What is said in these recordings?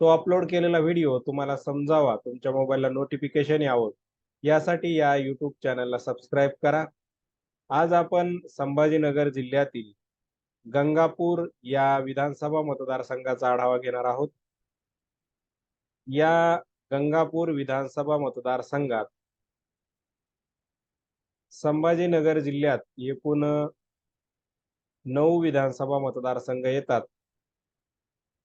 तो अपलोड केलेला व्हिडिओ तुम्हाला समजावा. तुमच्या मोबाईलला नोटिफिकेशन यावं. यासाठी या युट्यूब चॅनलला सबस्क्राईब करा. आज आपण संभाजीनगर जिल्ह्यातील गंगापूर या विधानसभा मतदारसंघाचा आढावा घेणार आहोत. या गंगापूर विधानसभा मतदारसंघात संभाजीनगर जिल्ह्यात एकूण नऊ विधानसभा मतदारसंघ येतात.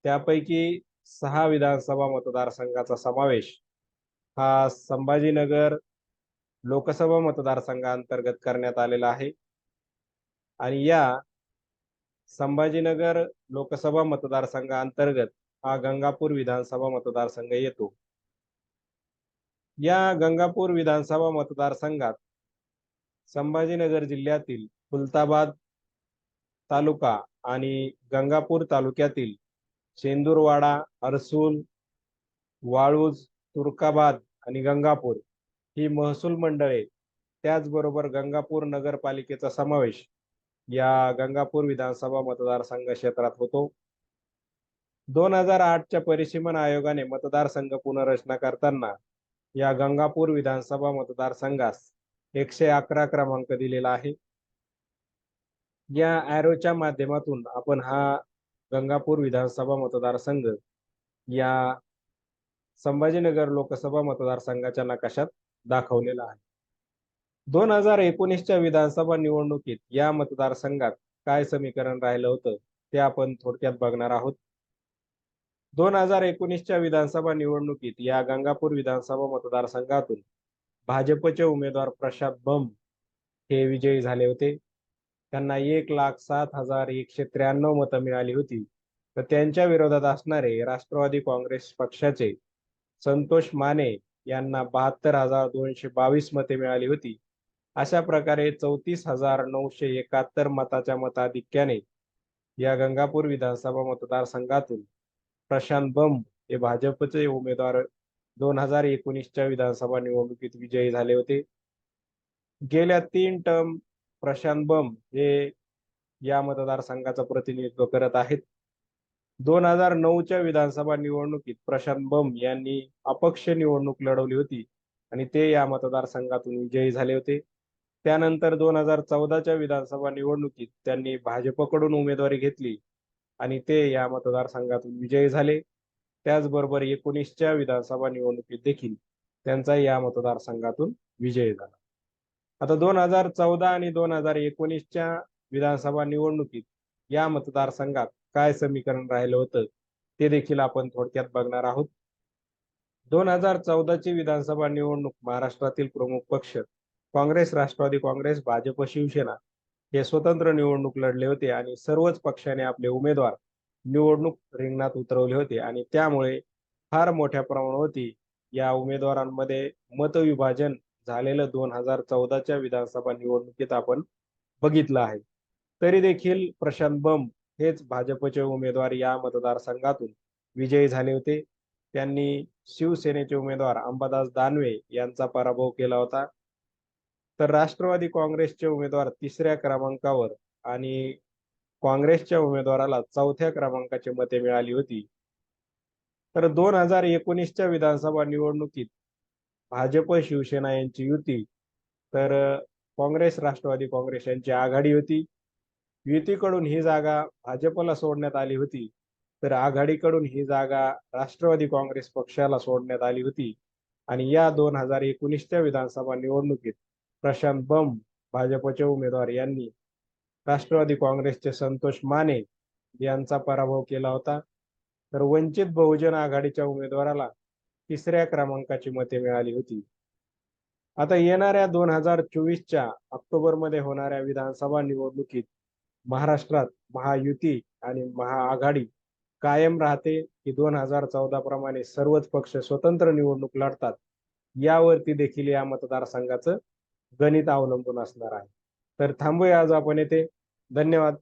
त्यापैकी सहा विधानसभा मतदारसंघाचा समावेश. हा संभाजीनगर लोकसभा मतदारसंघाअंतर्गत करण्यात आलेला आहे. आणि या संभाजीनगर लोकसभा मतदारसंघाअंतर्गत हा गंगापूर विधानसभा मतदारसंघ येतो. या गंगापूर विधानसभा मतदारसंघात संभाजीनगर जिल्ह्यातील खुलताबाद तालुका आणि गंगापूर तालुक्यातील शेंदूरवाडा अरसूल वाळूज तुर्काबाद आणि गंगापूर ही महसूल मंडळे त्याचबरोबर गंगापूर नगरपालिकेचा समावेश या गंगापूर विधानसभा मतदारसंघ क्षेत्रात होतो. दोन हजार आठच्या परिसीमन आयोगाने मतदारसंघ पुनर्रचना करताना या गंगापूर विधानसभा मतदारसंघास एकशे अकरा क्रमांक दिलेला आहे. या ॲरोच्या माध्यमातून आपण हा गंगापूर विधानसभा मतदारसंघ या संभाजीनगर लोकसभा मतदारसंघाच्या नकाशात दाखवलेला आहे. दोन हजार एकोणीसच्या विधानसभा निवडणुकीत या मतदारसंघात काय समीकरण राहिलं होतं ते आपण थोडक्यात बघणार आहोत. दोन हजार एकोणीसच्या विधानसभा निवडणुकीत या गंगापूर विधानसभा मतदारसंघातून भाजपचे उमेदवार प्रशांत बम हे विजयी झाले होते. त्यांना एक लाख सात हजार एकशे त्र्याण्णव मतं मिळाली होती. तर त्यांच्या विरोधात असणारे राष्ट्रवादी काँग्रेस पक्षाचे संतोष माने यांना बहात्तर हजार दोनशे बावीस मते मिळाली होती. अशा प्रकारे चौतीस हजार नऊशे एकाहत्तर मताच्या मताधिक्याने या गंगापूर विधानसभा मतदारसंघातून प्रशांत बंब हे भाजपचे उमेदवार दोन हजार एकोणीसच्या विधानसभा निवडणुकीत विजयी झाले होते. गेल्या तीन टर्म प्रशांत बम हे या मतदारसंघाचं प्रतिनिधित्व करत आहेत. दोन हजार नऊच्या विधानसभा निवडणुकीत प्रशांत बम यांनी अपक्ष निवडणूक लढवली होती आणि ते या मतदारसंघातून विजयी झाले होते. त्यानंतर दोन हजार चौदाच्या विधानसभा निवडणुकीत त्यांनी भाजपकडून उमेदवारी घेतली आणि ते या मतदारसंघातून विजयी झाले. त्याचबरोबर एकोणीसच्या विधानसभा निवडणुकीत देखील त्यांचा या मतदारसंघातून विजय झाला. आता दोन हजार चौदा आणि दोन हजार एकोणीसच्या विधानसभा निवडणुकीत या मतदारसंघात काय समीकरण राहिलं होतं ते देखील आपण थोडक्यात बघणार आहोत. दोन हजार चौदाची विधानसभा निवडणूक महाराष्ट्रातील प्रमुख पक्ष काँग्रेस राष्ट्रवादी काँग्रेस भाजप शिवसेना हे स्वतंत्र निवडणूक लढले होते आणि सर्वच पक्षाने आपले उमेदवार निवडणूक रिंगणात उतरवले होते आणि त्यामुळे फार मोठ्या प्रमाणावरती या उमेदवारांमध्ये मतविभाजन झालेलं दोन हजार चौदाच्या विधानसभा निवडणुकीत आपण बघितलं आहे. तरी देखील प्रशांत बम हेच भाजपचे उमेदवार या मतदारसंघातून विजयी झाले होते. त्यांनी शिवसेनेचे उमेदवार अंबादास दानवे यांचा पराभव केला होता. तर राष्ट्रवादी काँग्रेसचे उमेदवार तिसऱ्या क्रमांकावर आणि काँग्रेसच्या उमेदवाराला चौथ्या क्रमांकाची मते मिळाली होती. तर दोन हजार एकोणीसच्या विधानसभा निवडणुकीत भाजप शिवसेना यांची युती तर काँग्रेस राष्ट्रवादी काँग्रेस यांची आघाडी होती. युतीकडून ही जागा भाजपला सोडण्यात आली होती. तर आघाडीकडून ही जागा राष्ट्रवादी काँग्रेस पक्षाला सोडण्यात आली होती. आणि या दोन हजार एकोणीसच्या विधानसभा निवडणुकीत प्रशांत बम भाजपचे उमेदवार यांनी राष्ट्रवादी काँग्रेसचे संतोष माने यांचा पराभव केला होता. तर वंचित बहुजन आघाडीच्या उमेदवाराला तिसऱ्या क्रमांकाची मते मिळाली होती. आता येणाऱ्या दोन हजार चोवीसच्या ऑक्टोबरमध्ये होणाऱ्या विधानसभा निवडणुकीत महाराष्ट्रात महायुती आणि महाआघाडी कायम राहते की दोन हजार चौदा प्रमाणे सर्वच पक्ष स्वतंत्र निवडणूक लढतात. यावरती देखील या मतदारसंघाचं गणित अवलंबून असणार आहे. तर थांबूया आज आपण येथे. धन्यवाद.